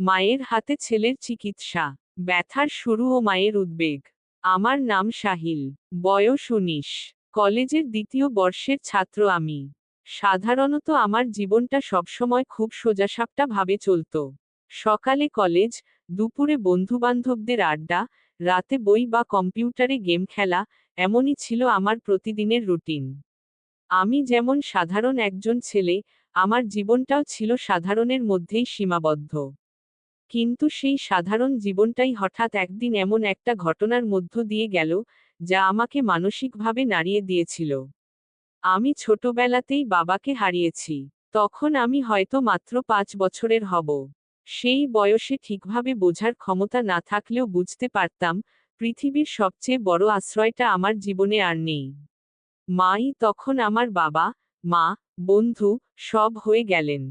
মায়ের হাতে ছেলের চিকিৎসা, ব্যথার শুরু ও মায়ের উদ্বেগ। আমার নাম সাহিল, বয়স উনিশ, কলেজের দ্বিতীয় বর্ষের ছাত্র আমি। সাধারণত আমার জীবনটা সবসময় খুব সোজাসাপটা ভাবে চলত। সকালে কলেজ, দুপুরে বন্ধুবান্ধবদের আড্ডা, রাতে বই বা কম্পিউটারে গেম খেলা, এমনই ছিল আমার প্রতিদিনের রুটিন। আমি যেমন সাধারণ একজন ছেলে, আমার জীবনটাও ছিল সাধারণের মধ্যেই সীমাবদ্ধ। কিন্তু সেই সাধারণ জীবনটাই হঠাৎ একদিন এমন একটা ঘটনার মধ্য দিয়ে গেল, যা আমাকে মানসিকভাবে নাড়িয়ে দিয়েছিল। আমি ছোটবেলাতেই বাবাকে হারিয়েছি, তখন আমি হয়তো মাত্র পাঁচ বছরের হব। সেই বয়সে ঠিকভাবে বোঝার ক্ষমতা না থাকলেও বুঝতে পারতাম, পৃথিবীর সবচেয়ে বড় আশ্রয়টা আমার জীবনে আর নেই। মাই তখন আমার বাবা, মা, বন্ধু, সব হয়ে গেলেন।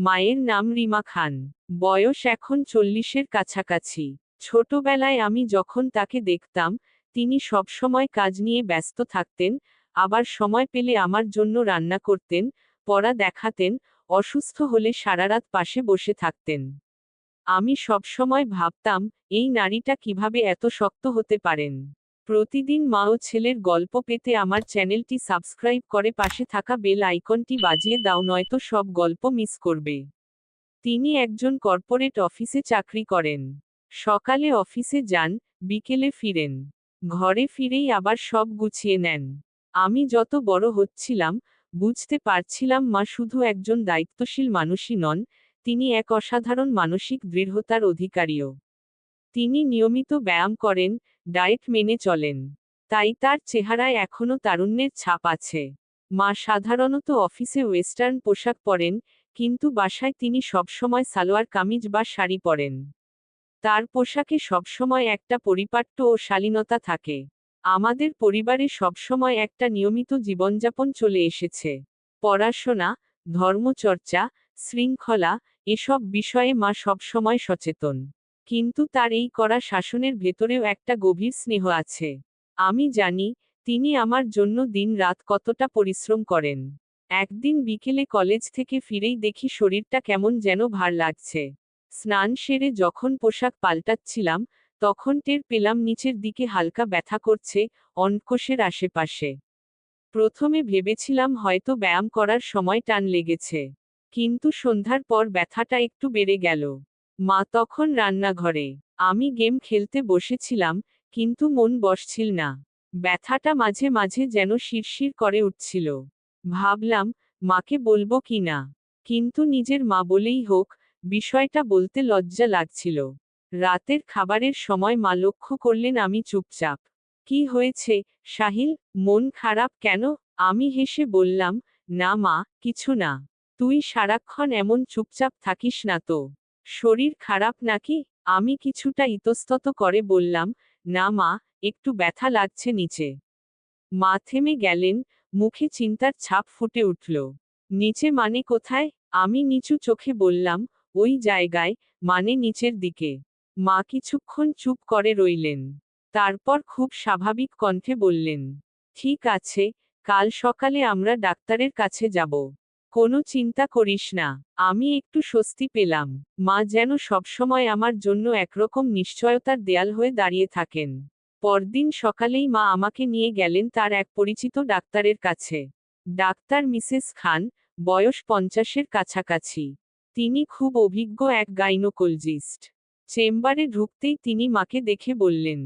মায়ের নাম রিমা খান। বয়স এখন চল্লিশের কাছাকাছি। ছোটবেলায় আমি যখন তাকে দেখতাম, তিনি সবসময় কাজ নিয়ে ব্যস্ত থাকতেন, আবার সময় পেলে আমার জন্য রান্না করতেন, পড়া দেখাতেন, অসুস্থ হলে সারারাত পাশে বসে থাকতেন। আমি সবসময় ভাবতাম, এই নারীটা কীভাবে এত শক্ত হতে পারেন। প্রতিদিন মা ও ছেলের গল্প পেতে আমার চ্যানেলটি সাবস্ক্রাইব করে পাশে থাকা বেল আইকনটি বাজিয়ে দাও, নয়তো সব গল্প মিস করবে। তিনি একজন কর্পোরেট অফিসে চাকরি করেন। সকালে অফিসে যান, বিকেলে ফিরেন। ঘরে ফিরেই আবার সব গুছিয়ে নেন। আমি যত বড় হচ্ছিলাম, বুঝতে পারছিলাম মা শুধু একজন দায়িত্বশীল মানুষই নন, তিনি এক অসাধারণ মানসিক দৃঢ়তার অধিকারীও। তিনি নিয়মিত ব্যায়াম করেন ডায়েট মেনে চলেন। তাই তার চেহারায় এখনও তারুণ্যের ছাপ আছে। মা সাধারণত অফিসে ওয়েস্টার্ন পোশাক পরেন, কিন্তু বাসায় তিনি সবসময় সালোয়ার কামিজ বা শাড়ি পরেন। তার পোশাকে সবসময় একটা পরিপাট্য ও শালীনতা থাকে। আমাদের পরিবারে সবসময় একটা নিয়মিত জীবনযাপন চলে এসেছে। পড়াশোনা, ধর্মচর্চা, শৃঙ্খলা, এসব বিষয়ে মা সবসময় সচেতন। কিন্তু তার এই করা শাসনের ভেতরেও একটা গভীর স্নেহ আছে। আমি জানি, তিনি আমার জন্য দিন রাত কতটা পরিশ্রম করেন। একদিন বিকেলে কলেজ থেকে ফিরেই দেখি শরীরটা কেমন যেন ভার লাগছে। স্নান সেরে যখন পোশাক পাল্টাচ্ছিলাম, তখন টের পেলাম নিচের দিকে হালকা ব্যথা করছে অনকোষের আশেপাশে। প্রথমে ভেবেছিলাম হয়তো ব্যায়াম করার সময় টান লেগেছে। কিন্তু সন্ধ্যার পর ব্যথাটা একটু বেড়ে গেল। মা তখন রান্নাঘরে। আমি গেম খেলতে বসেছিলাম, কিন্তু মন বসছিল না। ব্যথাটা মাঝে মাঝে যেন শিরশির করে উঠছিল। ভাবলাম, মাকে বলব কি না? কিন্তু নিজের মা বলেই হোক, বিষয়টা বলতে লজ্জা লাগছিল। রাতের খাবারের সময় মা লক্ষ্য করলেন আমি চুপচাপ। কি হয়েছে, সাহিল? মন খারাপ কেন? আমি হেসে বললাম, না মা, কিছু না। তুই সারাক্ষণ এমন চুপচাপ থাকিস না তো। শরীর খারাপ নাকি? আমি কিছুটা ইতস্তত করে বললাম, না মা, একটু ব্যথা লাগছে নিচে। মা থেমে গেলেন, মুখে চিন্তার ছাপ ফুটে উঠল। নিচে মানে কোথায়? আমি নিচু চোখে বললাম, ওই জায়গায় মানে নিচের দিকে। মা কিছুক্ষণ চুপ করে রইলেন। তারপর খুব স্বাভাবিক কণ্ঠে বললেন, ঠিক আছে, কাল সকালে আমরা ডাক্তারের কাছে যাব। কোনো চিন্তা করিস না, আমি একটু স্বস্তি পেলাম। মা যেন সবসময় আমার জন্য একরকম নিশ্চয়তার দেয়াল হয়ে দাঁড়িয়ে থাকেন। পরদিন সকালেই মা আমাকে নিয়ে গেলেন তার এক পরিচিত ডাক্তারের কাছে। ডাক্তার মিসেস খান, বয়স পঞ্চাশের কাছাকাছি। তিনি খুব অভিজ্ঞ এক গাইনোকোলজিস্ট। চেম্বারে ঢুকতেই তিনি মাকে দেখে বললেন,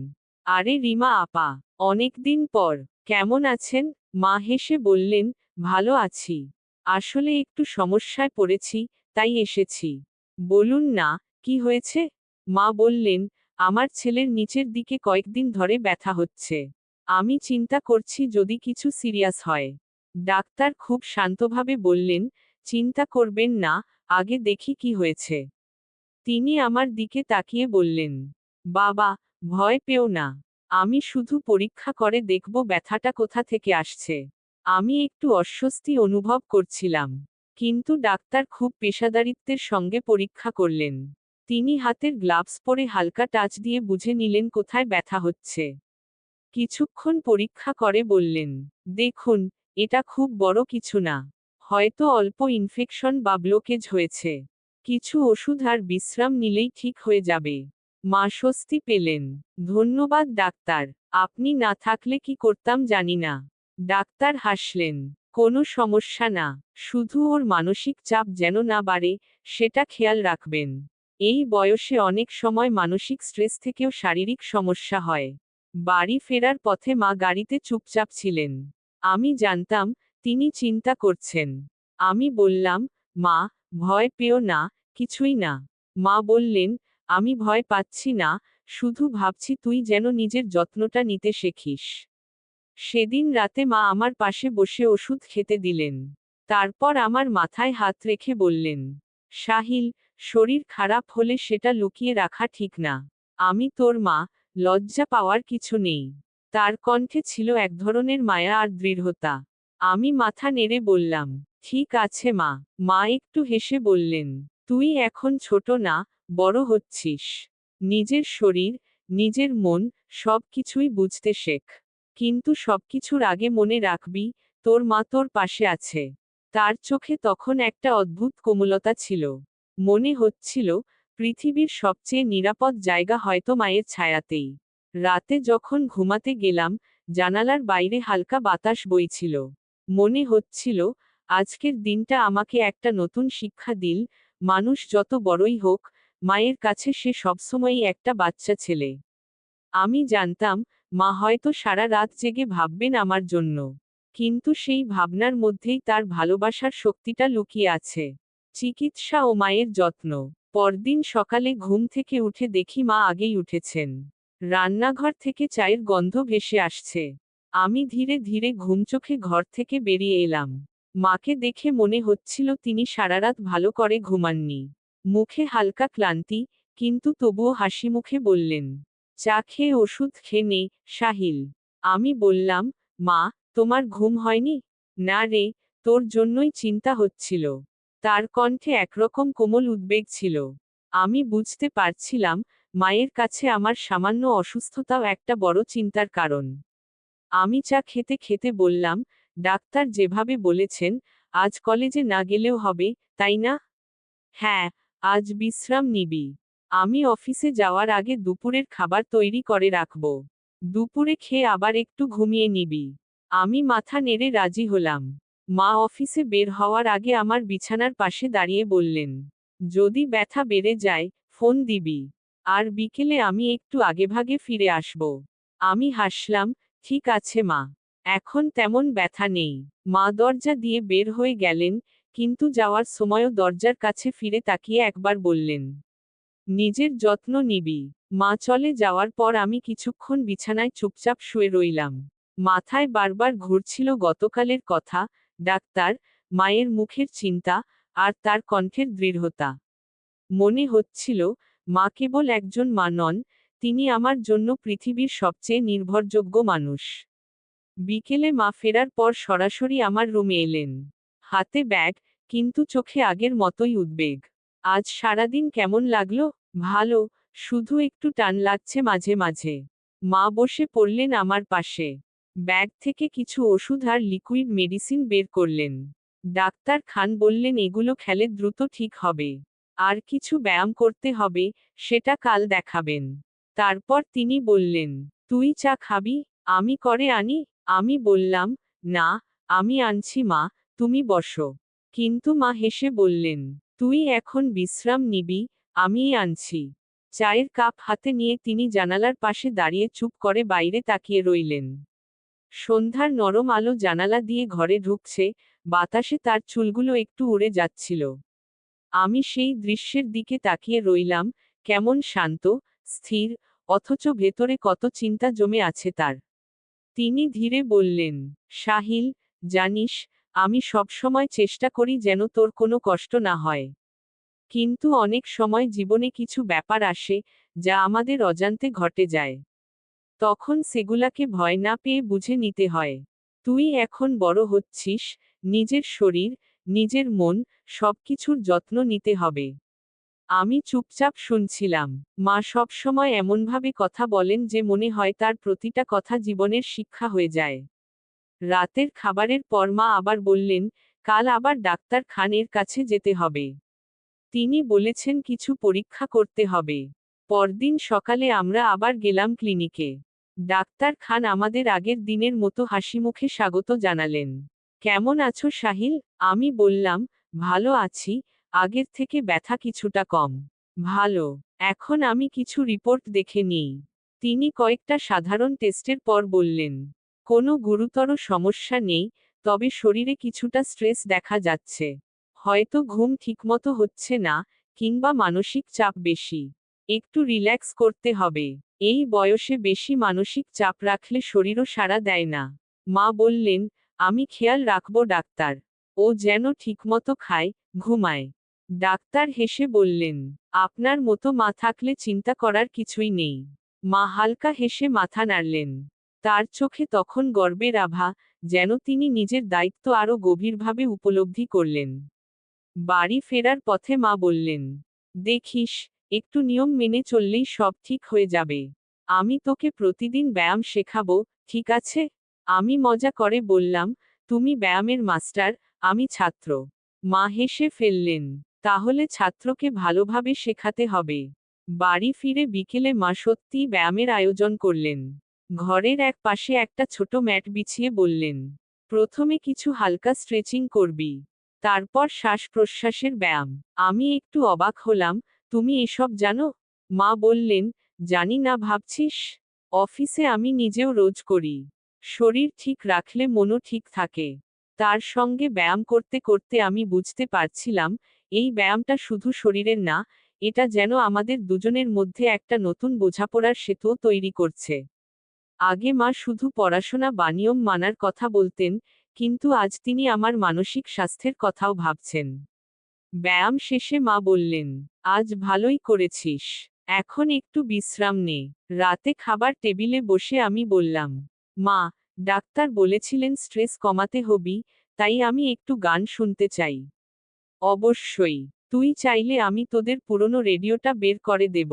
আরে রিমা আপা, অনেকদিন পর, কেমন আছেন? মা হেসে বললেন, ভালো আছি। আসলে একটু সমস্যায় পড়েছি, তাই এসেছি। বলুন না, কি হয়েছে? মা বললেন, আমার ছেলের নিচের দিকে কয়েকদিন ধরে ব্যথা হচ্ছে। আমি চিন্তা করছি যদি কিছু সিরিয়াস হয়। ডাক্তার খুব শান্তভাবে বললেন, চিন্তা করবেন না, আগে দেখি কি হয়েছে। তিনি আমার দিকে তাকিয়ে বললেন, বাবা, ভয় পেও না। আমি শুধু পরীক্ষা করে দেখব ব্যথাটা কোথা থেকে আসছে। আমি একটু অস্বস্তি অনুভব করছিলাম, কিন্তু ডাক্তার খুব পেশাদারিত্বের সঙ্গে পরীক্ষা করলেন। তিনি হাতের গ্লাভস পরে হালকা টাচ দিয়ে বুঝে নিলেন কোথায় ব্যথা হচ্ছে। কিছুক্ষণ পরীক্ষা করে বললেন, দেখুন, এটা খুব বড় কিছু না। হয়তো অল্প ইনফেকশন বা ব্লকেজ হয়েছে। কিছু ওষুধ আর বিশ্রাম নিলেই ঠিক হয়ে যাবে। মা স্বস্তি পেলেন। ধন্যবাদ, ডাক্তার। আপনি না থাকলে কি করতাম জানি না। ডাক্তার হাসলেন, কোনো সমস্যা না, শুধু ওর মানসিক চাপ যেন না বাড়ে, সেটা খেয়াল রাখবেন। এই বয়সে অনেক সময় মানসিক স্ট্রেস থেকেও শারীরিক সমস্যা হয়। বাড়ি ফেরার পথে মা গাড়িতে চুপচাপ ছিলেন। আমি জানতাম, তিনি চিন্তা করছেন। আমি বললাম, মা, ভয় পেও না, কিছুই না। মা বললেন, আমি ভয় পাচ্ছি না, শুধু ভাবছি তুই যেন নিজের যত্নটা নিতে শেখিস। সেদিন রাতে মা আমার পাশে বসে ওষুধ খেতে দিলেন। তারপর আমার মাথায় হাত রেখে বললেন, সাহিল, শরীর খারাপ হলে সেটা লুকিয়ে রাখা ঠিক না। আমি তোর মা, লজ্জা পাওয়ার কিছু নেই। তার কণ্ঠে ছিল এক ধরনের মায়া আর দৃঢ়তা। আমি মাথা নেড়ে বললাম, ঠিক আছে মা। মা একটু হেসে বললেন, তুই এখন ছোট না, বড় হচ্ছিস। নিজের শরীর, নিজের মন সব কিছুই বুঝতে শেখ। কিন্তু সবকিছুর আগে মনে রাখবি, তোর মা তোর পাশে আছে। তার চোখে তখন একটা অদ্ভুত কোমলতা ছিল। মনে হচ্ছিল, পৃথিবীর সবচেয়ে নিরাপদ জায়গা হয়তো মায়ের ছায়াতেই। রাতে যখন ঘুমাতে গেলাম, জানালার বাইরে হালকা বাতাস বইছিল। মনে হচ্ছিল, আজকের দিনটা আমাকে একটা নতুন শিক্ষা দিল, মানুষ যত বড়ই হোক, মায়ের কাছে সে সবসময়ই একটা বাচ্চা ছেলে। আমি জানতাম মা হয়তো সারা রাত জেগে ভাববেন আমার জন্য। কিন্তু সেই ভাবনার মধ্যেই তার ভালোবাসার শক্তিটা লুকিয়ে আছে। চিকিৎসা ও মায়ের যত্ন। পরদিন সকালে ঘুম থেকে উঠে দেখি মা আগেই উঠেছেন। রান্নাঘর থেকে চায়ের গন্ধ ভেসে আসছে। আমি ধীরে ধীরে ঘুমচোখে ঘর থেকে বেরিয়ে এলাম। মাকে দেখে মনে হচ্ছিল তিনি সারারাত ভালো করে ঘুমাননি। মুখে হালকা ক্লান্তি, কিন্তু তবুও হাসি মুখে বললেন চা খেয়ে ওষুধ খেয়ে নে সাহিল আমি বললাম, মা, তোমার ঘুম হয়নি? না রে, তোর জন্যই চিন্তা হচ্ছিল। তার কণ্ঠে একরকম কোমল উদ্বেগ ছিল। আমি বুঝতে পারছিলাম, মায়ের কাছে আমার সামান্য অসুস্থতাও একটা বড় চিন্তার কারণ। আমি চা খেতে খেতে বললাম, ডাক্তার যেভাবে বলেছেন, আজ কলেজে না গেলেও হবে, তাই না? হ্যাঁ আজ বিশ্রাম নিবি। আমি অফিসে যাওয়ার আগে দুপুরের খাবার তৈরি করে রাখব। দুপুরে খেয়ে আবার একটু ঘুমিয়ে নিবি। আমি মাথা নেড়ে রাজি হলাম। মা অফিসে বের হওয়ার আগে আমার বিছানার পাশে দাঁড়িয়ে বললেন, যদি ব্যথা বেড়ে যায়, ফোন দিবি। আর বিকেলে আমি একটু আগেভাগে ফিরে আসব আমি হাসলাম, ঠিক আছে মা। এখন তেমন ব্যথা নেই মা দরজা দিয়ে বের হয়ে গেলেন, কিন্তু যাওয়ার সময়ও দরজার কাছে ফিরে তাকিয়ে একবার বললেন নিজের যত্ন নিবি। মা চলে যাওয়ার পর আমি কিছুক্ষণ বিছানায় চুপচাপ শুয়ে রইলাম। মাথায় বারবার ঘুরছিল গতকালের কথা, ডাক্তার, মায়ের মুখের চিন্তা, আর তার কণ্ঠের দৃঢ়তা। মনে হচ্ছিল, মা কেবল একজন মা নন, তিনি আমার জন্য পৃথিবীর সবচেয়ে নির্ভরযোগ্য মানুষ। বিকেলে মা ফেরার পর সরাসরি আমার রুমে এলেন। হাতে ব্যাগ, কিন্তু চোখে আগের মতোই উদ্বেগ। আজ সারাদিন কেমন লাগল? ভালো, শুধু একটু টান লাগছে মাঝে মাঝে। মা বসে পড়লেন আমার পাশে। ব্যাগ থেকে কিছু ওষুধ আর লিকুইড মেডিসিন বের করলেন। ডাক্তার খান বললেন, এগুলো খেলে দ্রুত ঠিক হবে। আর কিছু ব্যায়াম করতে হবে, সেটা কাল দেখাবেন। তারপর তিনি বললেন, তুই চা খাবি? আমি করে আনি? আমি বললাম, না, আমি আনছি মা, তুমি বসো। কিন্তু মা হেসে বললেন তুই এখন বিশ্রাম নিবি, আমিই আনছি। চায়ের কাপ হাতে নিয়ে তিনি জানালার পাশে দাঁড়িয়ে চুপ করে বাইরে তাকিয়ে রইলেন। সন্ধ্যার নরম আলো জানালা দিয়ে ঘরে ঢুকছে, বাতাসে তার চুলগুলো একটু উড়ে যাচ্ছিল। আমি সেই দৃশ্যের দিকে তাকিয়ে রইলাম, কেমন শান্ত, স্থির, অথচ ভেতরে কত চিন্তা জমে আছে তার। তিনি ধীরে বললেন, সাহিল, জানিস আমি সবসময় চেষ্টা করি যেন তোর কোনো কষ্ট না হয়। কিন্তু অনেক সময় জীবনে কিছু ব্যাপার আসে, যা আমাদের অজান্তে ঘটে যায়। তখন সেগুলাকে ভয় না পেয়ে বুঝে নিতে হয়। তুই এখন বড় হচ্ছিস, নিজের শরীর, নিজের মন, সবকিছুর যত্ন নিতে হবে। আমি চুপচাপ শুনছিলাম, মা সব সময় এমনভাবে কথা বলেন যে মনে হয় তার প্রতিটা কথা জীবনের শিক্ষা হয়ে যায়। রাতের খাবারের পর মা আবার বললেন, কাল আবার ডাক্তার খানের কাছে যেতে হবে। তিনি বলেছেন কিছু পরীক্ষা করতে হবে। পরদিন সকালে আমরা আবার গেলাম ক্লিনিকে। ডাক্তার খান আমাদের আগের দিনের মতো হাসিমুখে স্বাগত জানালেন। কেমন আছো সাহিল? আমি বললাম, ভালো আছি, আগের থেকে ব্যথা কিছুটা কম। ভালো, এখন আমি কিছু রিপোর্ট দেখে নিই। তিনি কয়েকটা সাধারণ টেস্টের পর বললেন কোনো গুরুতর সমস্যা নেই, তবে শরীরে কিছুটা স্ট্রেস দেখা যাচ্ছে। হয়তো ঘুম ঠিকমতো হচ্ছে না, কিংবা মানসিক চাপ বেশি। একটু রিল্যাক্স করতে হবে। এই বয়সে বেশি মানসিক চাপ রাখলে শরীরও সাড়া দেয় না। মা বললেন, আমি খেয়াল রাখব ডাক্তার। ও যেন ঠিকমতো খায়, ঘুমায়। ডাক্তার হেসে বললেন, আপনার মতো মা থাকলে চিন্তা করার কিছুই নেই। মা হালকা হেসে মাথা নাড়লেন তার চোখে তখন গর্বের আভা, যেন তিনি নিজের দায়িত্ব আরও গভীরভাবে উপলব্ধি করলেন। বাড়ি ফেরার পথে মা বললেন, দেখিস, একটু নিয়ম মেনে চললেই সব ঠিক হয়ে যাবে। আমি তোকে প্রতিদিন ব্যায়াম শেখাবো, ঠিক আছে? আমি মজা করে বললাম, তুমি ব্যায়ামের মাস্টার, আমি ছাত্র। মা হেসে ফেললেন, তাহলে ছাত্রকে ভালোভাবে শেখাতে হবে। বাড়ি ফিরে বিকেলে মা সত্যিই ব্যায়ামের আয়োজন করলেন। ঘরের এক পাশে একটা ছোট ম্যাট বিছিয়ে বললেন, প্রথমে কিছু হালকা স্ট্রেচিং করবি, তারপর শ্বাস প্রশ্বাসের ব্যায়াম। আমি একটু অবাক হলাম, তুমি এসব জানো? মা বললেন, জানি না, ভাবছিস? অফিসে আমি নিজেও রোজ করি। শরীর ঠিক রাখলে মনও ঠিক থাকে। তার সঙ্গে ব্যায়াম করতে করতে আমি বুঝতে পারছিলাম, এই ব্যায়ামটা শুধু শরীরের না, এটা যেন আমাদের দুজনের মধ্যে একটা নতুন বোঝাপড়ার সেতুও তৈরি করছে। আগে মা শুধু পড়াশোনা বা নিয়ম মানার কথা বলতেন, কিন্তু আজ তিনি আমার মানসিক স্বাস্থ্যের কথাও ভাবছেন। ব্যায়াম শেষে মা বললেন, আজ ভালোই করেছিস, এখন একটু বিশ্রাম নে। রাতে খাবার টেবিলে বসে আমি বললাম, মা, ডাক্তার বলেছিলেন স্ট্রেস কমাতে হবি, তাই আমি একটু গান শুনতে চাই। অবশ্যই, তুই চাইলে আমি তোদের পুরনো রেডিওটা বের করে দেব।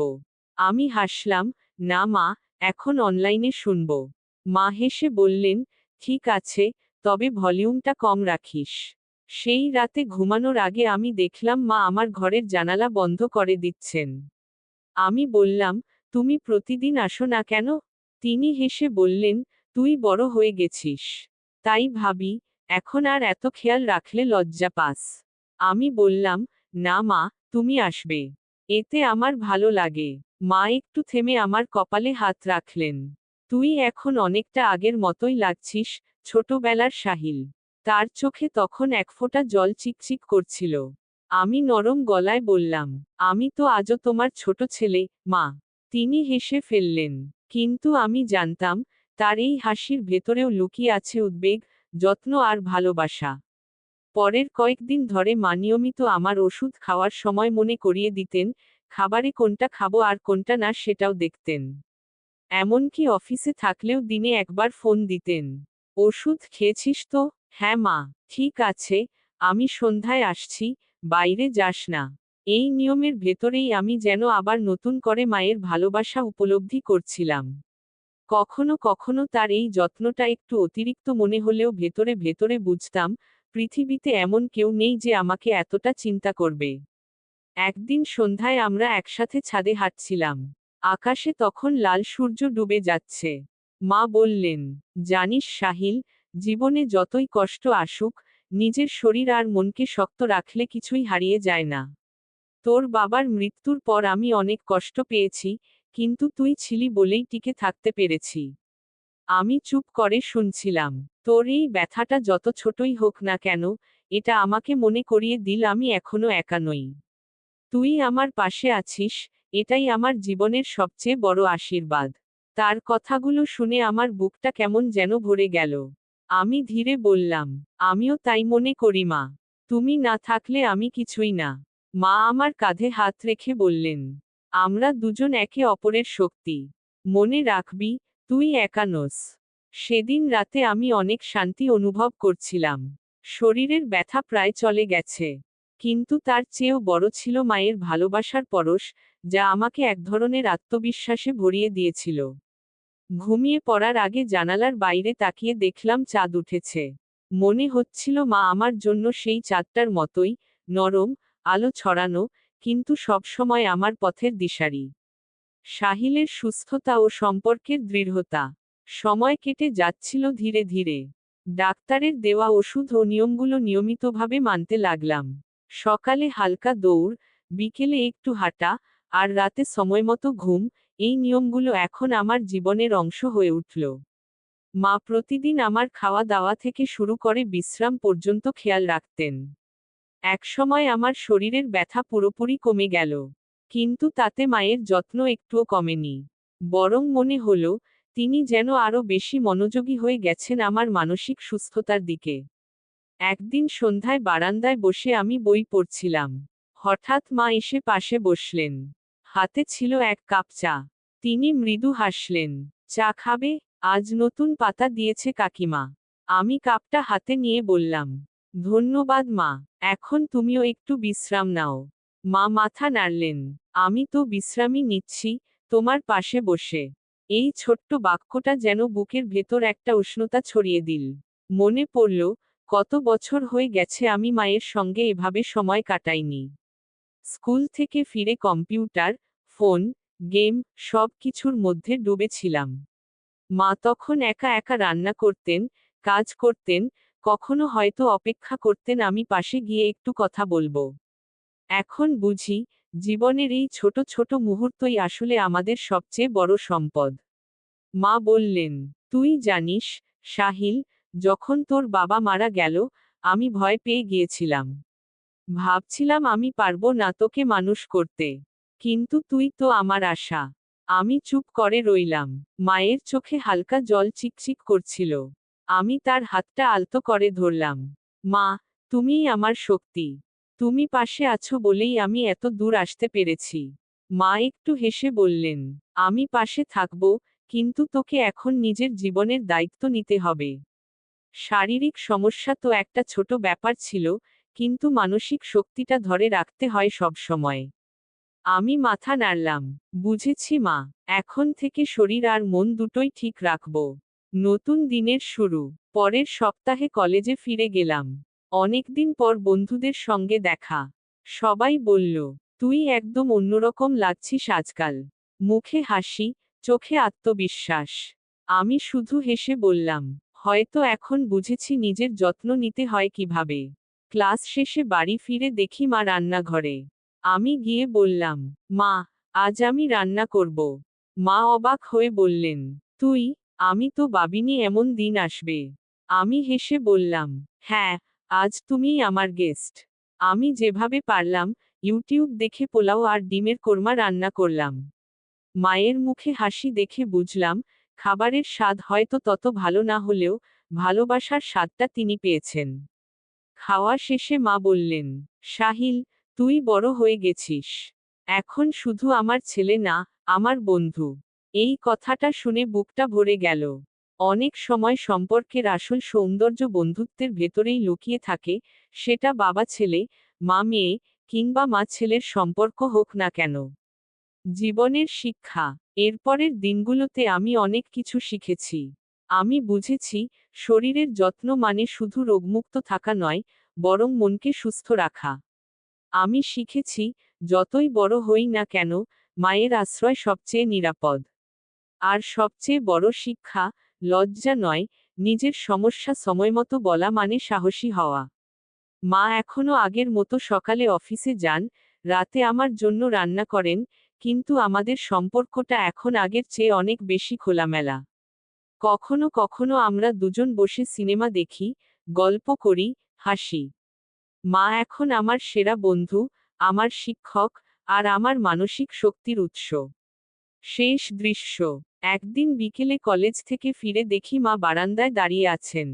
আমি হাসলাম, না মা এখন অনলাইনে শুনব। মা হেসে বললেন, ঠিক আছে, তবে ভলিউমটা কম রাখিস। সেই রাতে ঘুমানোর আগে আমি দেখলাম মা আমার ঘরের জানালা বন্ধ করে দিচ্ছেন। আমি বললাম, তুমি প্রতিদিন আসো না কেন? তিনি হেসে বললেন, তুই বড় হয়ে গেছিস। তাই ভাবি, এখন আর এত খেয়াল রাখলে লজ্জা পাস। আমি বললাম, না মা, তুমি আসবে। এতে আমার ভালো লাগে। মা একটু থেমে আমার কপালে হাত রাখলেন। তুই এখন অনেকটা আগের মতোই লাগছিস, ছোটবেলার সাহিল তার চোখে তখন এক ফোঁটা জল চিকচিক করছিল। আমি নরম গলায় বললাম, আমি তো আজও তোমার ছোট ছেলে, মা। তিনি হেসে ফেললেন। কিন্তু আমি জানতাম, তার এই হাসির ভেতরেও লুকিয়ে আছে উদ্বেগ, যত্ন আর ভালোবাসা। পরের কয়েকদিন ধরে মা নিয়মিত আমার ওষুধ খাওয়ার সময় মনে করিয়ে দিতেন, খাবারে কোনটা খাব আর কোনটা না সেটাও দেখতেন। এমনকি অফিসে থাকলেও দিনে একবার ফোন দিতেন। ওষুধ খেয়েছিস তো? হ্যাঁ মা, ঠিক আছে, আমি সন্ধ্যায় আসছি, বাইরে যাস না। এই নিয়মের ভেতরেই আমি যেন আবার নতুন করে মায়ের ভালোবাসা উপলব্ধি করছিলাম। কখনো কখনো তার এই যত্নটা একটু অতিরিক্ত মনে হলেও ভেতরে ভেতরে বুঝতাম পৃথিবীতে এমন কেউ নেই যে আমাকে এতটা চিন্তা করবে। একদিন সন্ধ্যায় আমরা একসাথে ছাদে হাঁটছিলাম। আকাশে তখন লাল সূর্য ডুবে যাচ্ছে। মা বললেন, জানিস সাহিল, জীবনে যতই কষ্ট আসুক, নিজের শরীর আর মনকে শক্ত রাখলে কিছুই হারিয়ে যায় না। তোর বাবার মৃত্যুর পর আমি অনেক কষ্ট পেয়েছি, কিন্তু তুই ছিলি বলেই টিকে থাকতে পেরেছি। আমি চুপ করে শুনছিলাম। তোর এই ব্যথাটা যত ছোটই হোক না কেন, এটা আমাকে মনে করিয়ে দিল আমি এখনও একা নই। তুই আমার পাশে আছিস, এটাই আমার জীবনের সবচেয়ে বড় আশীর্বাদ। তার কথাগুলো শুনে আমার বুকটা কেমন যেন ভরে গেল। আমি ধীরে বললাম, আমিও তাই মনে করি মা। তুমি না থাকলে আমি কিছুই না। মা আমার কাঁধে হাত রেখে বললেন, আমরা দুজন একে অপরের শক্তি। মনে রাখবি, তুই একানোস সেদিন রাতে আমি অনেক শান্তি অনুভব করছিলাম। শরীরের ব্যথা প্রায় চলে গেছে। কিন্তু তার চেয়েও বড় ছিল মায়ের ভালোবাসার পরশ, যা আমাকে এক ধরনের আত্মবিশ্বাসে ভরিয়ে দিয়েছিল। ঘুমিয়ে পড়ার আগে জানালার বাইরে তাকিয়ে দেখলাম চাঁদ উঠেছে। মনে হচ্ছিল মা আমার জন্য সেই চাঁদটার মতোই, নরম, আলো ছড়ানো, কিন্তু সবসময় আমার পথের দিশারি। সাহিলের সুস্থতা ও সম্পর্কের দৃঢ়তা। সময় কেটে যাচ্ছিল ধীরে ধীরে। ডাক্তারের দেওয়া ওষুধ ও নিয়মগুলো নিয়মিতভাবে মানতে লাগলাম। সকালে হালকা দৌড়, বিকেলে একটু হাঁটা, আর রাতে সময়মতো ঘুম, এই নিয়মগুলো এখন আমার জীবনের অংশ হয়ে উঠল। মা প্রতিদিন আমার খাওয়া দাওয়া থেকে শুরু করে বিশ্রাম পর্যন্ত খেয়াল রাখতেন। একসময় আমার শরীরের ব্যথা পুরোপুরি কমে গেল, কিন্তু তাতে মায়ের যত্ন একটুও কমেনি। বরং মনে হলো তিনি যেন আরও বেশি মনোযোগী হয়ে গেছেন আমার মানসিক সুস্থতার দিকে। একদিন সন্ধ্যায় বারান্দায় বসে আমি বই পড়ছিলাম। হঠাৎ মা এসে পাশে বসলেন। হাতে ছিল এক কাপ চা। তিনি মৃদু হাসলেন। চা খাবে? আজ নতুন পাতা দিয়েছে কাকিমা। আমি কাপটা হাতে নিয়ে বললাম। ধন্যবাদ মা, এখন তুমিও একটু বিশ্রাম নাও। মা মাথা নাড়লেন। আমি তো বিশ্রামই নিচ্ছি, তোমার পাশে বসে। এই ছোট্ট বাক্যটা যেন বুকের ভেতর একটা উষ্ণতা ছড়িয়ে দিল। মনে পড়ল, কত বছর হয়ে গেছে আমি মায়ের সঙ্গে এভাবে সময় কাটাইনি। স্কুল থেকে ফিরে কম্পিউটার, ফোন, গেম সব কিছুর মধ্যে ডুবেছিলাম মা তখন একা একা রান্না করতেন, কাজ করতেন, কখনো হয়তো অপেক্ষা করতেন আমি পাশে গিয়ে একটু কথা বলব। এখন বুঝি জীবনের এই ছোট ছোট মুহূর্তই আসলে আমাদের সবচেয়ে বড় সম্পদ। মা বললেন, তুই জানিস সাহিল যখন তোর বাবা মারা গেল, আমি ভয় পেয়ে গিয়েছিলাম। ভাবছিলাম আমি পারব না তোকে মানুষ করতে। কিন্তু তুই তো আমার আশা। আমি চুপ করে রইলাম। মায়ের চোখে হালকা জল চিকচিক করছিল। আমি তার হাতটা আলতো করে ধরলাম। মা, তুমিই আমার শক্তি। তুমি পাশে আছো বলেই আমি এত দূর আসতে পেরেছি। মা একটু হেসে বললেন, আমি পাশে থাকব, কিন্তু তোকে এখন নিজের জীবনের দায়িত্ব নিতে হবে। শারীরিক সমস্যা তো একটা ছোট ব্যাপার ছিল, কিন্তু মানসিক শক্তিটা ধরে রাখতে হয় সব সময়। আমি মাথা নাড়লাম, বুঝেছি মা, এখন থেকে শরীর আর মন দুটোই ঠিক রাখব। নতুন দিনের শুরু, পরের সপ্তাহে কলেজে ফিরে গেলাম। অনেকদিন পর বন্ধুদের সঙ্গে দেখা। সবাই বলল, তুই একদম অন্যরকম লাগছিস আজকাল। মুখে হাসি, চোখে আত্মবিশ্বাস। আমি শুধু হেসে বললাম, হয়তো এখন বুঝেছি নিজের যত্ন নিতে হয় কীভাবে। ক্লাস শেষে বাড়ি ফিরে দেখি মা রান্নাঘরে। আমি গিয়ে বললাম, মা, আজ আমি রান্না করব। মা অবাক হয়ে বললেন, তুই, আমি তো বাবিনি এমন দিন আসবে। আমি হেসে বললাম হ্যাঁ আজ তুমিই আমার গেস্ট। আমি যেভাবে পারলাম, ইউটিউব দেখে পোলাও আর ডিমের কোরমা রান্না করলাম। মায়ের মুখে হাসি দেখে বুঝলাম, খাবারের স্বাদ হয়তো তত ভালো না হলেও ভালোবাসার স্বাদটা তিনি পেয়েছেন। খাওয়া শেষে মা বললেন, সাহিল, তুই বড় হয়ে গেছিস। এখন শুধু আমার ছেলে না, আমার বন্ধু। এই কথাটা শুনে বুকটা ভরে গেল। অনেক সময় সম্পর্কের আসল সৌন্দর্য বন্ধুত্বের ভেতরেই লুকিয়ে থাকে, সেটা বাবা ছেলে, মা মেয়ে, কিংবা মা ছেলের সম্পর্ক হোক না কেন। জীবনের শিক্ষা, এরপরের দিনগুলোতে আমি অনেক কিছু শিখেছি। আমি বুঝেছি, শরীরের যত্ন মানে শুধু রোগমুক্ত থাকা নয়, বরং মনকে সুস্থ রাখা। আমি শিখেছি, যতই বড় হই না কেন, মায়ের আশ্রয় সবচেয়ে নিরাপদ। আর সবচেয়ে বড় শিক্ষা লজ্জা নয়, নিজের সমস্যা সময়মতো বলা মানে সাহসী হওয়া। মা এখনও আগের মতো সকালে অফিসে যান, রাতে আমার জন্য রান্না করেন, কিন্তু আমাদের সম্পর্কটা এখন আগের চেয়ে অনেক বেশি খোলামেলা। কখনো কখনো আমরা দুজন বসে সিনেমা দেখি, গল্প করি, হাসি। মা এখন আমার সেরা বন্ধু, আমার শিক্ষক, আর আমার মানসিক শক্তির উৎস। শেষ দৃশ্য। একদিন বিকেলে কলেজ থেকে ফিরে দেখি মা বারান্দায় দাঁড়িয়ে আছেন।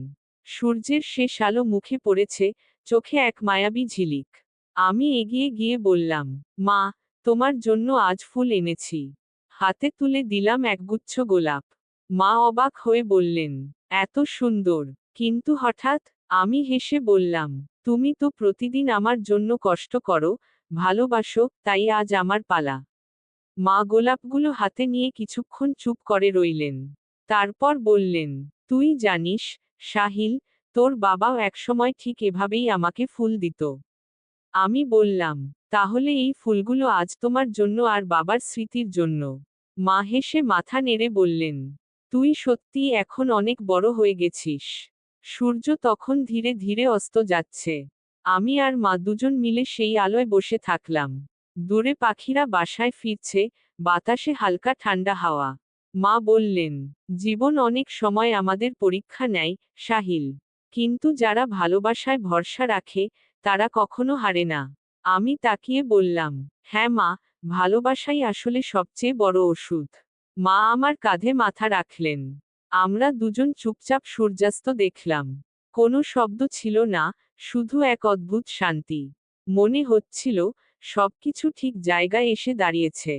সূর্যের শেষ আলো মুখে পড়েছে, চোখে এক মায়াবী ঝিলিক। আমি এগিয়ে গিয়ে বললাম, মা, তোমার জন্য আজ ফুল এনেছি। হাতে তুলে দিলাম একগুচ্ছ গোলাপ। মা অবাক হয়ে বললেন, এত সুন্দর। কিন্তু হঠাৎ আমি হেসে বললাম, তুমি তো প্রতিদিন আমার জন্য কষ্ট করো, ভালোবাসো, তাই আজ আমার পালা। মা গোলাপগুলো হাতে নিয়ে কিছুক্ষণ চুপ করে রইলেন। তারপর বললেন, তুই জানিস সাহিল তোর বাবাও একসময় ঠিক এভাবেই আমাকে ফুল দিত। আমি বললাম, তাহলে এই ফুলগুলো আজ তোমার জন্য আর বাবার স্মৃতির জন্য মা হেসে মাথা নেড়ে বললেন, তুই সত্যি এখন অনেক বড় হয়ে গেছিস। সূর্য তখন ধীরে ধীরে অস্ত যাচ্ছে। আমি আর মা দুজন মিলে সেই আলোয় বসে থাকলাম। দূরে পাখিরা বাসায় ফিরছে, বাতাসে হালকা ঠান্ডা হাওয়া। মা বললেন, জীবন অনেক সময় আমাদের পরীক্ষা নেয়, সাহিল। কিন্তু যারা ভালোবাসায় ভরসা রাখে, তারা কখনো হারে না। আমি তাকিয়ে বললাম হ্যাঁ মা, ভালোবাসাই আসলে সবচেয়ে বড় ওষুধ। মা আমার কাঁধে মাথা রাখলেন। আমরা দুজন চুপচাপ সূর্যাস্ত দেখলাম। কোনো শব্দ ছিল না, শুধু এক অদ্ভুত শান্তি। মনে হচ্ছিল সবকিছু ঠিক জায়গায় এসে দাঁড়িয়েছে।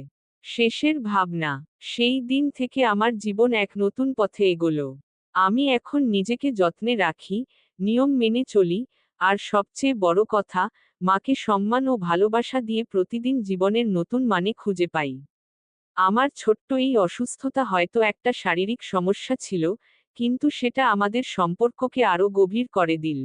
শেষের ভাবনা, সেই দিন থেকে আমার জীবন এক নতুন পথে এগোলো। আমি এখন নিজেকে যত্নে রাখি, নিয়ম মেনে চলি, আর সবচেয়ে বড় কথা, মাকে সম্মান ও ভালোবাসা দিয়ে প্রতিদিন জীবনের নতুন মানে খুঁজে পাই। আমার ছোট্ট এই অসুস্থতা হয়তো একটা শারীরিক সমস্যা ছিল, কিন্তু সেটা আমাদের সম্পর্ককে আরও গভীর করে দিল।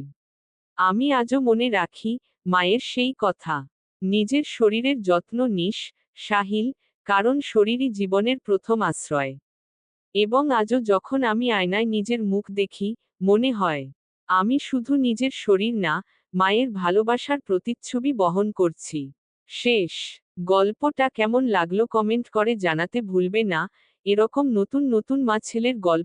আমি আজও মনে রাখি, মায়ের সেই কথা। নিজের শরীরের যত্ন নিস সাহিল কারণ শরীরই জীবনের প্রথম আশ্রয়। এবং আজও যখন আমি আয়নায় নিজের মুখ দেখি, মনে হয়, আমি শুধু নিজের শরীর না, মায়ের ভালোবাসার প্রতিচ্ছবি বহন করছি। শেষ। গল্পটা কেমন লাগল কমেন্ট করে জানাতে ভুলবে না, এরকম নতুন নতুন মা ছেলের গল্প